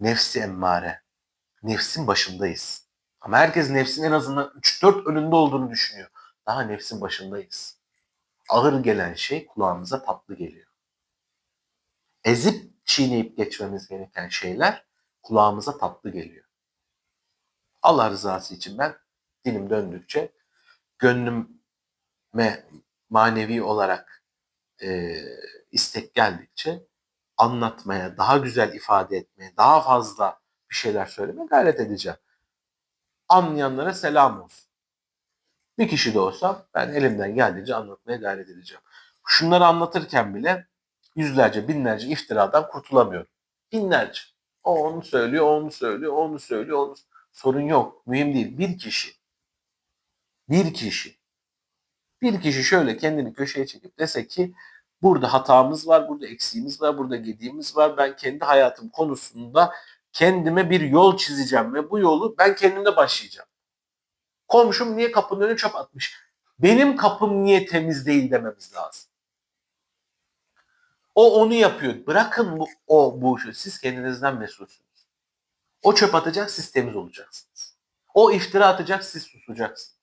Nefsi emmare. Nefsin başındayız. Ama herkes nefsin en azından 3-4 önünde olduğunu düşünüyor. Daha nefsin başındayız. Ağır gelen şey kulağımıza tatlı geliyor. Ezip çiğneyip geçmemiz gereken şeyler kulağımıza tatlı geliyor. Allah rızası için ben dilim döndükçe gönlüme manevi olarak e, istek geldikçe anlatmaya, daha güzel ifade etmeye, daha fazla bir şeyler söylemeye gayret edeceğim. Anlayanlara selam olsun. Bir kişi de olsam ben elimden geldiğince anlatmaya gayret edeceğim. Şunları anlatırken bile yüzlerce, binlerce iftiradan kurtulamıyorum. Binlerce. O onu söylüyor, onu söylüyor, onu söylüyor, onu sorun yok. Mühim değil. Bir kişi. Bir kişi. Bir kişi şöyle kendini köşeye çekip dese ki burada hatamız var, burada eksiğimiz var, burada gediğimiz var. Ben kendi hayatım konusunda kendime bir yol çizeceğim ve bu yolu ben kendimde başlayacağım. Komşum niye kapının önüne çöp atmış? Benim kapım niye temiz değil dememiz lazım. O onu yapıyor. Bırakın bu, o bu işi. Siz kendinizden mesulsünüz. O çöp atacak, siz temiz olacaksınız. O iftira atacak, siz susacaksınız.